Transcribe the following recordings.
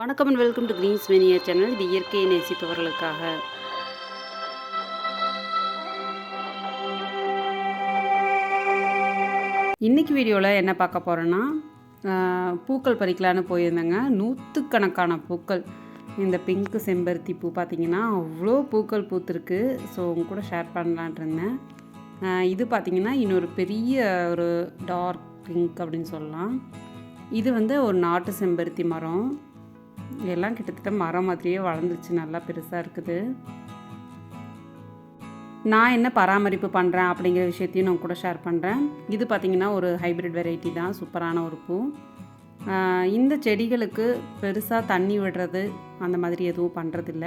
வணக்கம் and welcome to greens mania channel இது இயற்கையை நேசிப்பவர்களுக்காக இன்றைக்கி வீடியோவில் என்ன பார்க்க போகிறேன்னா பூக்கள் பறிக்கலான்னு போயிருந்தேங்க. நூற்றுக்கணக்கான பூக்கள். இந்த பிங்க் செம்பருத்தி பூ பார்த்தீங்கன்னா அவ்வளோ பூக்கள் பூத்துருக்கு. ஸோ உங்க கூட ஷேர் பண்ணலான் இருந்தேன். இது பார்த்தீங்கன்னா இன்னொரு பெரிய ஒரு டார்க் பிங்க் அப்படின்னு சொல்லலாம். இது வந்து ஒரு நாட்டு செம்பருத்தி மரம். எல்லாம் கிட்டத்தட்ட மரம் மாதிரியே வளர்ந்துச்சு நல்லா பெருசாக இருக்குது. நான் என்ன பராமரிப்பு பண்ணுறேன் அப்படிங்கிற விஷயத்தையும் நான் கூட ஷேர் பண்ணுறேன் இது பார்த்திங்கன்னா ஒரு ஹைப்ரிட் வெரைட்டி தான். சூப்பரான ஒரு பூ. இந்த செடிகளுக்கு பெருசாக தண்ணி விடுறது அந்த மாதிரி எதுவும் பண்ணுறதில்ல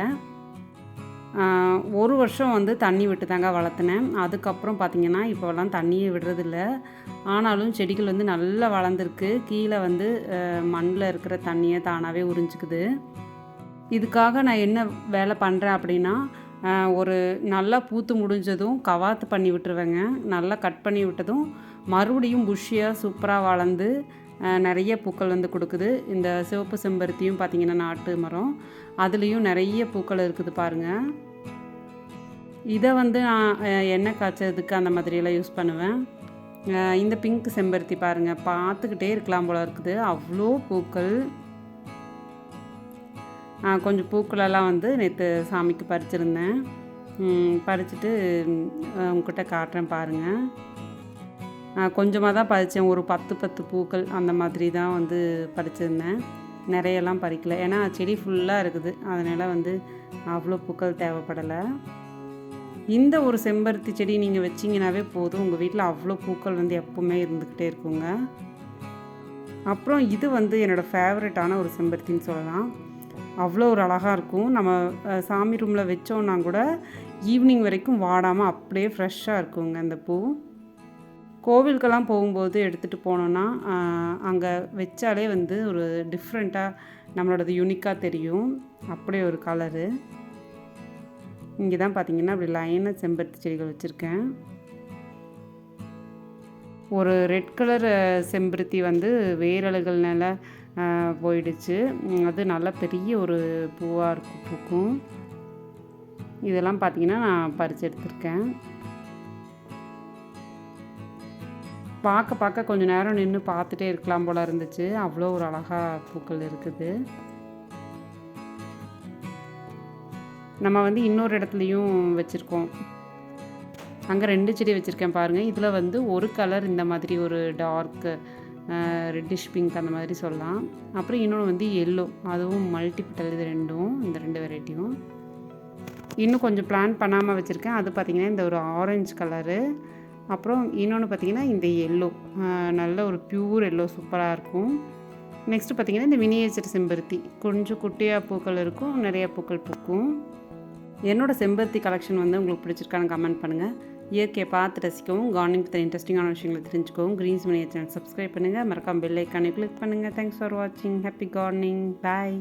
ஒரு வருஷம் வந்து தண்ணி விட்டு தாங்க வளர்த்துனேன். அதுக்கப்புறம் பார்த்திங்கன்னா இப்போலாம் தண்ணியே விடுறதில்ல. ஆனாலும் செடிகள் வந்து நல்லா வளர்ந்துருக்கு. கீழே வந்து மண்ணில் இருக்கிற தண்ணியை தானாகவே உறிஞ்சிக்குது. இதுக்காக நான் என்ன வேலை பண்ணுறேன் அப்படின்னா ஒரு நல்லா பூத்து முடிஞ்சதும் கவாத்து பண்ணி விட்டுருவேங்க. நல்லா கட் பண்ணி விட்டதும் மறுபடியும் புஷ்ஷியாக சூப்பராக வளர்ந்து நிறைய பூக்கள் வந்து கொடுக்குது. இந்த சிவப்பு செம்பருத்தியும் பார்த்திங்கன்னா நாட்டு மரம். அதுலேயும் நிறைய பூக்கள் இருக்குது பாருங்கள் இதை வந்து நான் எண்ணெய் காய்ச்சதுக்கு அந்த மாதிரியெல்லாம் யூஸ் பண்ணுவேன். இந்த பிங்க் செம்பருத்தி பாருங்கள் பார்த்துக்கிட்டே இருக்கலாம் போல இருக்குது. அவ்வளோ பூக்கள். கொஞ்சம் பூக்களெல்லாம் வந்து நேற்று சாமிக்கு பறிச்சிருந்தேன். பறிச்சுட்டு உங்ககிட்ட காட்டுறேன் பாருங்கள் கொஞ்சமாக தான் பறித்தேன் ஒரு பத்து பத்து பூக்கள் அந்த மாதிரி தான் வந்து பறிச்சிருந்தேன். நிறையெல்லாம் பறிக்கலை. ஏன்னா செடி ஃபுல்லாக இருக்குது. அதனால் வந்து அவ்வளோ பூக்கள் தேவைப்படலை. இந்த ஒரு செம்பருத்தி செடி நீங்கள் வச்சிங்கனாவே போதும். உங்கள் வீட்டில் அவ்வளோ பூக்கள் வந்து எப்பவுமே இருந்துக்கிட்டே இருக்குங்க. அப்புறம் இது வந்து என்னோடய ஃபேவரட்டான ஒரு செம்பருத்தின்னு சொல்லலாம். அவ்வளோ ஒரு அழகாக இருக்கும். நம்ம சாமி ரூமில் வச்சோன்னா கூட ஈவினிங் வரைக்கும் வாடாமல் அப்படியே ஃப்ரெஷ்ஷாக இருக்குங்க அந்த பூ. கோவிலுக்கெல்லாம் போகும்போது எடுத்துகிட்டு போனோன்னா அங்கே வச்சாலே வந்து ஒரு டிஃப்ரெண்ட்டாக நம்மளோடது யூனிக்காக தெரியும். அப்படியே ஒரு கலரு இங்கே தான் பார்த்தீங்கன்னா அப்படி லைனாக செம்பருத்தி செடிகள் வச்சுருக்கேன். ஒரு ரெட் கலர் செம்பருத்தி வந்து வேரலுகள்னால போயிடுச்சு. அது நல்ல பெரிய ஒரு பூவாக இருக்கும் பூக்கும். இதெல்லாம் பார்த்தீங்கன்னா நான் பறித்து எடுத்திருக்கேன். பார்க்க பார்க்க கொஞ்சம் நேரம் நின்று பார்த்துட்டே இருக்கலாம் போல் இருந்துச்சு. அவ்வளோ ஒரு அழகாக பூக்கள் இருக்குது. நம்ம வந்து இன்னொரு இடத்துலையும் வச்சுருக்கோம். அங்கே ரெண்டு செடி வச்சுருக்கேன் பாருங்கள் இதில் வந்து ஒரு கலர் இந்த மாதிரி ஒரு டார்க்கு ரெட்டிஷ் பிங்க் அந்த மாதிரி சொல்லலாம். அப்புறம் இன்னொன்று வந்து எல்லோ அதுவும் மல்டிபிட்டல் இது ரெண்டும் இந்த ரெண்டு வெரைட்டியும் இன்னும் கொஞ்சம் பிளான் பண்ணாமல் வச்சுருக்கேன். அது பார்த்திங்கன்னா இந்த ஒரு ஆரஞ்சு கலரு அப்புறம் இன்னொன்று பார்த்திங்கன்னா இந்த எல்லோ நல்ல ஒரு பியூர் எல்லோ சூப்பராக இருக்கும். நெக்ஸ்ட்டு பார்த்திங்கன்னா இந்த மினியேச்சர் செம்பருத்தி. கொஞ்சம் குட்டியாக பூக்கள் இருக்கும் நிறையா பூக்கள் பூக்கும். என்னோடய செம்பருத்தி கலெக்ஷன் வந்து உங்களுக்கு பிடிச்சிருக்கான்னு கமெண்ட் பண்ணுங்கள் இயற்கையை பார்த்து ரசிக்கவும் கார்டனிங் பற்றி இன்ட்ரெஸ்டிங்கான விஷயங்களை தெரிஞ்சுக்கவும் க்ரீன்ஸ் மணியை சேனல் சப்ஸ்கிரைப் பண்ணுங்கள் மறக்காம பெல் ஐக்கானே கிளிக் பண்ணுங்கள் தேங்க்ஸ் ஃபார் வாட்சிங் ஹாப்பி கார்னிங் பாய்